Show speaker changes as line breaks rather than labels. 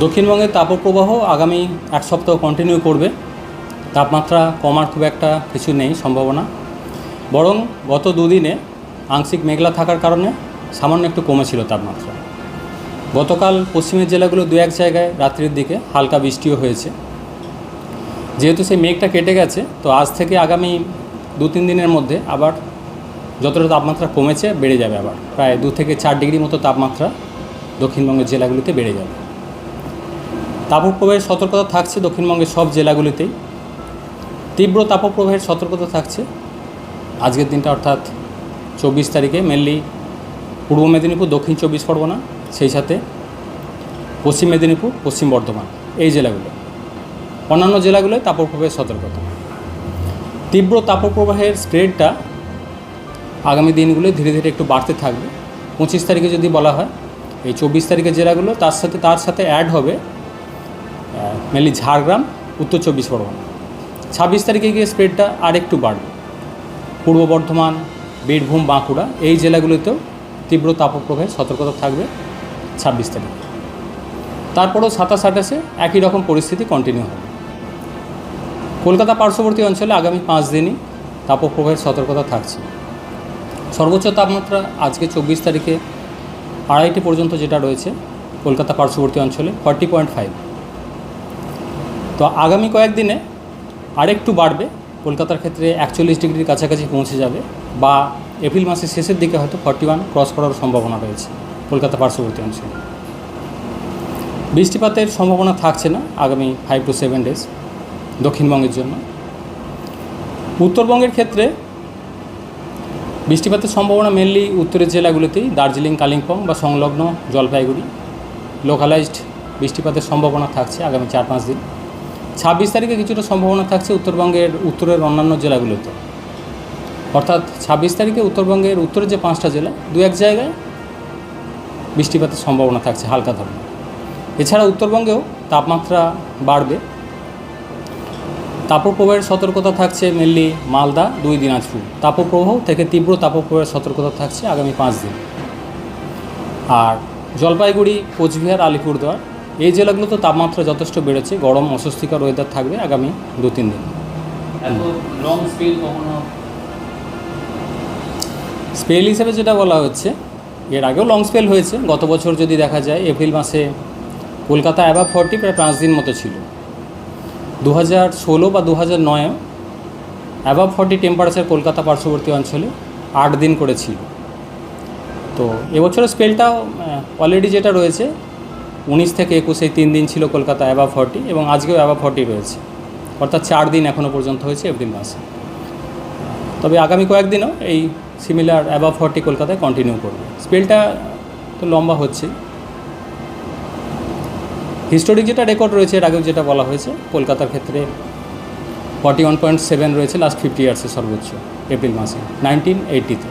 দক্ষিণবঙ্গের তাপপ্রবাহ আগামী এক সপ্তাহ কন্টিনিউ করবে। তাপমাত্রা কমার খুব একটা কিছু নেই, সম্ভাবনা। বরং গত দুদিনে আংশিক মেঘলা থাকার কারণে সামান্য একটু কমেছিল তাপমাত্রা। গতকাল পশ্চিমের জেলাগুলো দু এক জায়গায় রাত্রির দিকে হালকা বৃষ্টিও হয়েছে। যেহেতু সেই মেঘটা কেটে গেছে, তো আজ থেকে আগামী দু তিন দিনের মধ্যে আবার যতটা তাপমাত্রা কমেছে, বেড়ে যাবে আবার। প্রায় দু থেকে চার ডিগ্রি মতো তাপমাত্রা দক্ষিণবঙ্গের জেলাগুলিতে বেড়ে যাবে। তাপপ্রবাহের সতর্কতা থাকছে দক্ষিণবঙ্গের সব জেলাগুলিতেই। তীব্র তাপপ্রবাহের সতর্কতা থাকছে। আজকের দিনটা অর্থাৎ চব্বিশ তারিখে মেনলি পূর্ব মেদিনীপুর, দক্ষিণ চব্বিশ পরগনা, সেই সাথে পশ্চিম মেদিনীপুর, পশ্চিম বর্ধমান, এই জেলাগুলো। অন্যান্য জেলাগুলোয় তাপপ্রবাহের সতর্কতা। তীব্র তাপপ্রবাহের স্প্রেডটা আগামী দিনগুলো ধীরে ধীরে একটু বাড়তে থাকবে। পঁচিশ তারিখে যদি বলা হয় এই চব্বিশ তারিখের জেলাগুলো তার সাথে তার সাথে অ্যাড হবে মেনলি ঝাড়গ্রাম, উত্তর চব্বিশ পরগনা। ছাব্বিশ তারিখে গিয়ে স্প্রেডটা আর একটু বাড়বে। পূর্ব বর্ধমান, বীরভূম, বাঁকুড়া, এই জেলাগুলোতেও তীব্র তাপপ্রবাহের সতর্কতা থাকবে ছাব্বিশ তারিখে। তারপরেও সাতাশ আঠাশে একই রকম পরিস্থিতি কন্টিনিউ হবে। কলকাতা পার্শ্ববর্তী অঞ্চলে আগামী পাঁচ দিনই তাপপ্রবাহের সতর্কতা থাকছে। সর্বোচ্চ তাপমাত্রা আজকে চব্বিশ তারিখে আড়াইটি পর্যন্ত যেটা রয়েছে কলকাতা পার্শ্ববর্তী অঞ্চলে, ফর্টি পয়েন্ট ফাইভ। তো আগামী কয়েকদিনে আরেকটু বাড়বে, কলকাতার ক্ষেত্রে একচল্লিশ ডিগ্রির কাছাকাছি পৌঁছে যাবে বা এপ্রিল মাসের শেষের দিকে হয়তো ফর্টি ওয়ান ক্রস করার সম্ভাবনা রয়েছে কলকাতা পার্শ্ববর্তী অঞ্চলে। বৃষ্টিপাতের সম্ভাবনা থাকছে না আগামী ফাইভ টু সেভেন ডেজ দক্ষিণবঙ্গের জন্য। উত্তরবঙ্গের ক্ষেত্রে বৃষ্টিপাতের সম্ভাবনা মেনলি উত্তরের জেলাগুলিতেই, দার্জিলিং, কালিম্পং বা সংলগ্ন জলপাইগুড়ি। লোকালাইজড বৃষ্টিপাতের সম্ভাবনা থাকছে আগামী চার পাঁচ দিন। ছাব্বিশ তারিখে কিছুটা সম্ভাবনা থাকছে উত্তরবঙ্গের উত্তরের অন্যান্য জেলাগুলোতে। অর্থাৎ ছাব্বিশ তারিখে উত্তরবঙ্গের উত্তরের যে পাঁচটা জেলা, দু এক জায়গায় বৃষ্টিপাতের সম্ভাবনা থাকছে হালকা ধরনের। এছাড়া উত্তরবঙ্গেও তাপমাত্রা বাড়বে। তাপপ্রবাহের সতর্কতা থাকছে মেনলি মালদা দুই দিনাজপুর। তাপপ্রবাহ থেকে তীব্র তাপপ্রবাহের সতর্কতা থাকছে আগামী পাঁচ দিন। আর জলপাইগুড়ি কোচবিহার আলিপুরদুয়ার এই জেলাগুলোতে তাপমাত্রা যথেষ্ট বেড়েছে গরম অস্বস্তিকর ওয়েদার থাকবে আগামী দু তিন দিন
স্পেল
হিসেবে যেটা বলা হচ্ছে এর আগেও লং স্পেল হয়েছে গত বছর যদি দেখা যায় এপ্রিল মাসে কলকাতা অ্যাবাভ ফর্টি প্রায় পাঁচ দিন মতো ছিল। দু হাজার ষোলো বা দু হাজার নয়ও অ্যাবাভ ফর্টি টেম্পারেচার কলকাতা পার্শ্ববর্তী অঞ্চলে আট দিন করে ছিল তো এবছরের স্পেলটা অলরেডি যেটা রয়েছে, উনিশ থেকে একুশ এই তিন দিন ছিল কলকাতা অ্যাবাভ ফর্টি এবং আজকেও অ্যাবাভ ফর্টি রয়েছে। অর্থাৎ চার দিন এখনও পর্যন্ত হয়েছে এপ্রিল মাসে তবে আগামী কয়েকদিনও এই সিমিলার অ্যাবাভ ফর্টি কলকাতায় কন্টিনিউ করবে। স্পেলটা তো লম্বা হচ্ছে হিস্টোরিক যেটা রেকর্ড রয়েছে, এর আগেও যেটা বলা হয়েছে, কলকাতার ক্ষেত্রে ফর্টি ওয়ান পয়েন্ট সেভেন রয়েছে লাস্ট ফিফটি ইয়ার্সে সর্বোচ্চ এপ্রিল মাসে নাইনটিন এইটিতে